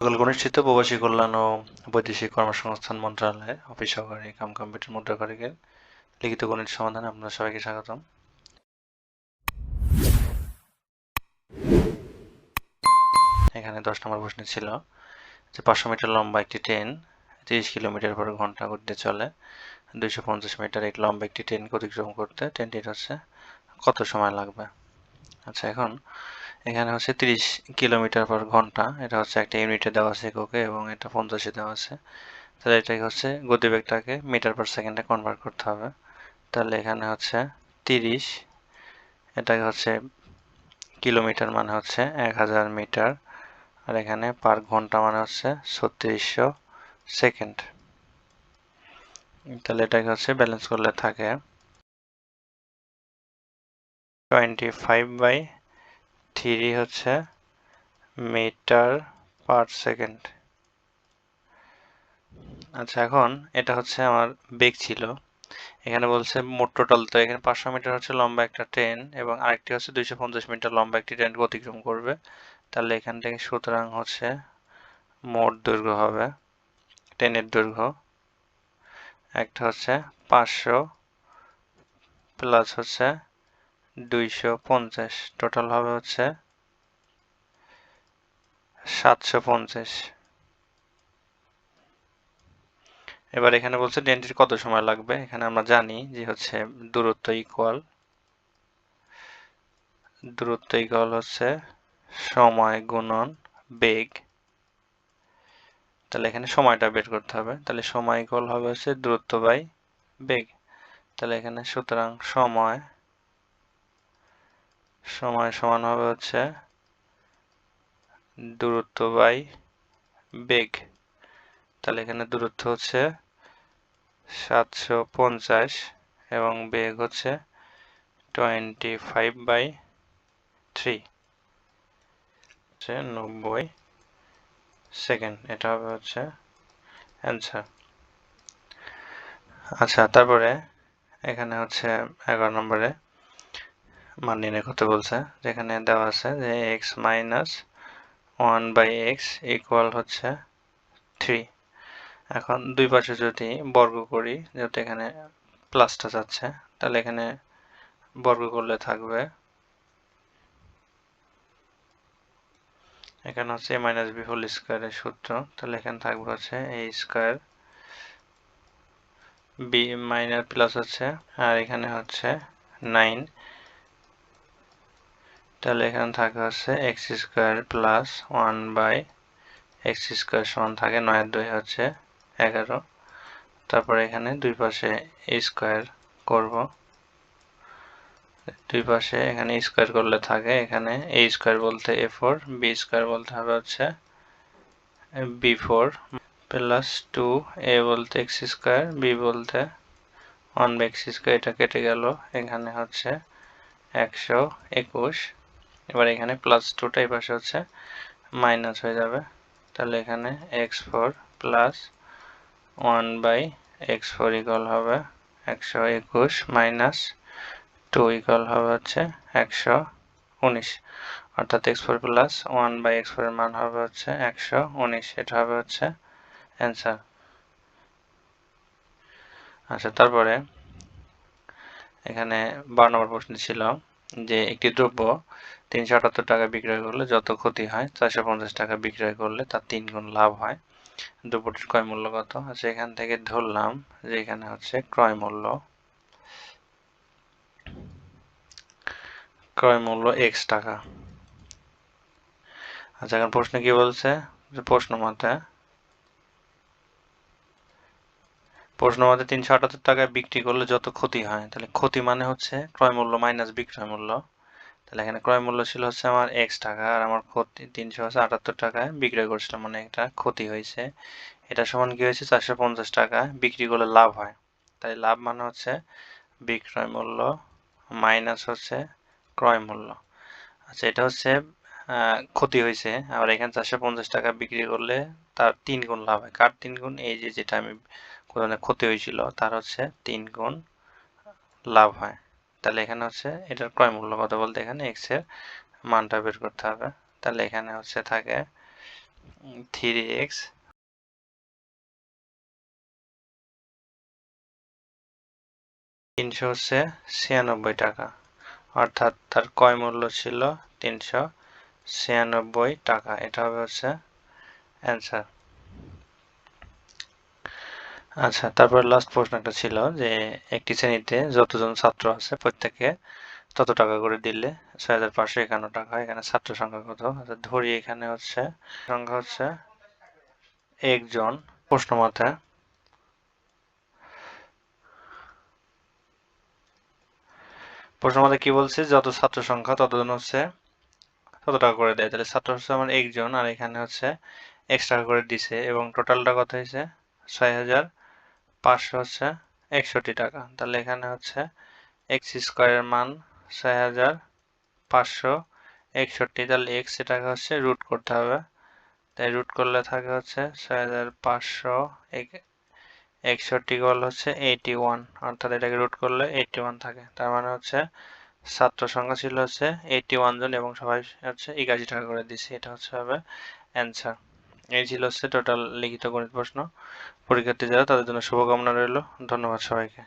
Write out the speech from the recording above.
সকল গণিত প্রবাসী কল্যাণ ও বৈদেশিক কর্মসংস্থান মন্ত্রণালয়ে, অফিস, সহকারী, কাম, কম্পিউটার লিখিত গণিত সমাধানে আপনার সবাইকে স্বাগতম। এখানে দশ নম্বর প্রশ্ন ছিল যে পাঁচশো মিটার লম্বা একটি ট্রেন তিরিশ কিলোমিটার পর ঘণ্টা গতিতে চলে, দুইশো পঞ্চাশ মিটার এক লম্বা একটি ট্রেন অতিক্রম করতে ট্রেনটির হচ্ছে কত সময় লাগবে? আচ্ছা এখন এখানে হচ্ছে তিরিশ কিলোমিটার পার ঘণ্টা। এটা হচ্ছে একটা ইউনিটে দেওয়া আছে এককে এবং এটা পঞ্চাশে দেওয়া আছে। তাহলে এটাকে হচ্ছে গতিবেগটাকে মিটার পার সেকেন্ডে কনভার্ট করতে হবে। তাহলে এখানে হচ্ছে তিরিশ, এটাকে হচ্ছে কিলোমিটার মানে হচ্ছে এক হাজার মিটার। আর এখানে পার ঘণ্টা মানে হচ্ছে ছত্রিশশো সেকেন্ড। তাহলে এটাকে হচ্ছে ব্যালেন্স করলে থাকে টোয়েন্টি ফাইভ বাই থ্রি হচ্ছে মিটার পার সেকেন্ড। আচ্ছা এখন এটা হচ্ছে আমার বেগ ছিল। এখানে বলছে মোট টোটাল তো এখানে পাঁচশো মিটার হচ্ছে লম্বা একটা ট্রেন এবং আরেকটি হচ্ছে দুইশো পঞ্চাশ মিটার লম্বা একটি ট্রেন অতিক্রম করবে। তাহলে এখান থেকে সুতরাং হচ্ছে মোট দৈর্ঘ্য হবে ট্রেনের দৈর্ঘ্য। একটা হচ্ছে পাঁচশো প্লাস হচ্ছে দুইশো পঞ্চাশ। টোটাল হবে হচ্ছে সাতশো পঞ্চাশ। এবার এখানে বলছে ডেন্টির কত সময় লাগবে? এখানে আমরা জানি যে হচ্ছে দূরত্ব ইকুয়াল দূরত্ব ইকুয়াল হচ্ছে সময় গুণন বেগ। তাহলে এখানে সময়টা বের করতে হবে। তাহলে সময় ইকুয়াল হবে হচ্ছে দূরত্ব বাই বেগ। তাহলে এখানে সুতরাং সময় সময় সমান হবে হচ্ছে দূরত্ব বাই বেগ। তাহলে এখানে দূরত্ব হচ্ছে সাতশো পঞ্চাশ এবং বেগ হচ্ছে টোয়েন্টি ফাইভ বাই থ্রি। হচ্ছে নব্বই সেকেন্ড, এটা হবে হচ্ছে অ্যান্সার। আচ্ছা তারপরে এখানে হচ্ছে এগারো নম্বরে মান নির্ণয় করতে বলছে, যেখানে দেওয়া আছে যে X minus one by X equal হচ্ছে থ্রি এখন দুই পাশে যদি বর্গ করি, যেহেতু এখানে প্লাসটা যাচ্ছে, তাহলে এখানে বর্গ করলে থাকবে, এখানে হচ্ছে এ মাইনাস বি হোল স্কোয়ারের সূত্র, তাহলে এখানে থাকবে হচ্ছে A square B minus plus হচ্ছে, আর এখানে হচ্ছে নাইন তাহলে এখানে থাকে হচ্ছে X square plus one by X square সমান থাকে নয়ের দুই হচ্ছে এগারো। তারপরে এখানে দুই পাশে স্কোয়ার করব। দুই পাশে এখানে স্কোয়ার করলে থাকে, এখানে এ স্কোয়ার বলতে এ ফোর বি স্কোয়ার বলতে হবে হচ্ছে B four plus two A বলতে এক্স স্কোয়ার বি বলতে ওয়ান বাই এক্স স্কোয়ার এটা কেটে গেল। এখানে হচ্ছে একশো একুশ। এবার এখানে প্লাস টুটা এই পাশে হচ্ছে মাইনাস হয়ে যাবে। তাহলে এখানে X four plus one by X four equal হবে একশো একুশ মাইনাস টু ইকাল হবে হচ্ছে একশো উনিশ। অর্থাৎ X four plus one by X ফোরের মান হবে হচ্ছে একশো উনিশ। এটা হবে হচ্ছে অ্যান্সার আচ্ছা তারপরে এখানে বারো নম্বর প্রশ্ন ছিল যে একটি দ্রব্য তিনশো আটাত্তর টাকা বিক্রয় করলে যত ক্ষতি হয়, চারশো পঞ্চাশ টাকা বিক্রয় করলে তার তিন গুণ লাভ হয়। দ্রব্যটির ক্রয় মূল্য কত? আচ্ছা এখান থেকে ধরলাম যে এখানে হচ্ছে ক্রয় মূল্য। ক্রয় মূল্য এক্স টাকা। আচ্ছা এখন প্রশ্ন কি বলছে? প্রশ্ন মতে প্রশ্ন মতে তিনশো আটাত্তর টাকায় বিক্রি করলে যত ক্ষতি হয়, তাহলে ক্ষতি মানে হচ্ছে ক্রয় মূল্য মাইনাস বিক্রয় মূল্য। তাহলে এখানে ক্রয় মূল্য ছিল হচ্ছে আমার এক্স টাকা, আর আমার ক্ষতি তিনশো হচ্ছে আটাত্তর টাকায় বিক্রয় করছিলাম মানে এটা ক্ষতি হয়েছে। এটা সমান কি হয়েছে? চারশো পঞ্চাশ টাকা। বিক্রি করলে লাভ হয়। তাই লাভ মানে হচ্ছে বিক্রয় মূল্য মাইনাস হচ্ছে ক্রয় মূল্য। আচ্ছা এটা হচ্ছে ক্ষতি হয়েছে। আবার এখানে চারশো পঞ্চাশ টাকা বিক্রি করলে তার তিন গুণ লাভ হয়। কার তিন গুণ? এই যে যেটা আমি ক্ষতি হয়েছিল, তার হচ্ছে তিন গুণ লাভ হয়। তাহলে এখানে হচ্ছে এটার ক্রয় মূল্য কত বলতে এখানে এক্সের মানটা বের করতে হবে। তাহলে এখানে হচ্ছে থাকে থ্রি এক্স তিনশো হচ্ছে ছিয়ানব্বই টাকা। অর্থাৎ তার ক্রয় মূল্য ছিল তিনশো ছিয়ানব্বই টাকা। এটা হবে হচ্ছে অ্যান্সার আচ্ছা তারপর লাস্ট প্রশ্ন একটা ছিল যে একটি শ্রেণীতে যতজন ছাত্র আছে প্রত্যেকে তত টাকা করে দিলে? ছয় হাজার পাঁচশো একান্ন টাকা, এখানে ছাত্র সংখ্যা কত? আচ্ছা ধরি এখানে হচ্ছে, সংখ্যা হচ্ছে একজন প্রশ্ন মতে প্রশ্ন মতে কি বলছে? যত ছাত্র সংখ্যা, ততজন হচ্ছে তত টাকা করে দেয়? তাহলে ছাত্র হচ্ছে আমার একজন, আর এখানে হচ্ছে এক্স টাকা করে দিছে, এবং টোটালটা কত হয়েছে? ছয় হাজার পাঁচশো হচ্ছে একষট্টি টাকা। তাহলে এখানে হচ্ছে এক্স স্কোয়ারের মান ছয় হাজার পাঁচশো একষট্টি। তাহলে এক্স এটাকে হচ্ছে রুট করতে হবে। তাই রুট করলে থাকে হচ্ছে ছয় হাজার পাঁচশো একষট্টি গল হচ্ছে এইটি ওয়ান অর্থাৎ এটাকে রুট করলে এইটি ওয়ান থাকে। তার মানে হচ্ছে ছাত্র সংখ্যা ছিল হচ্ছে এইটি ওয়ান জন এবং সবাই হচ্ছে একাশি টাকা করে দিছি এটা হচ্ছে হবে অ্যান্সার এই ছিল হচ্ছে টোটাল লিখিত গণিত প্রশ্ন। পরীক্ষার্থী যারা, তাদের জন্য শুভকামনা রইল। ধন্যবাদ সবাইকে।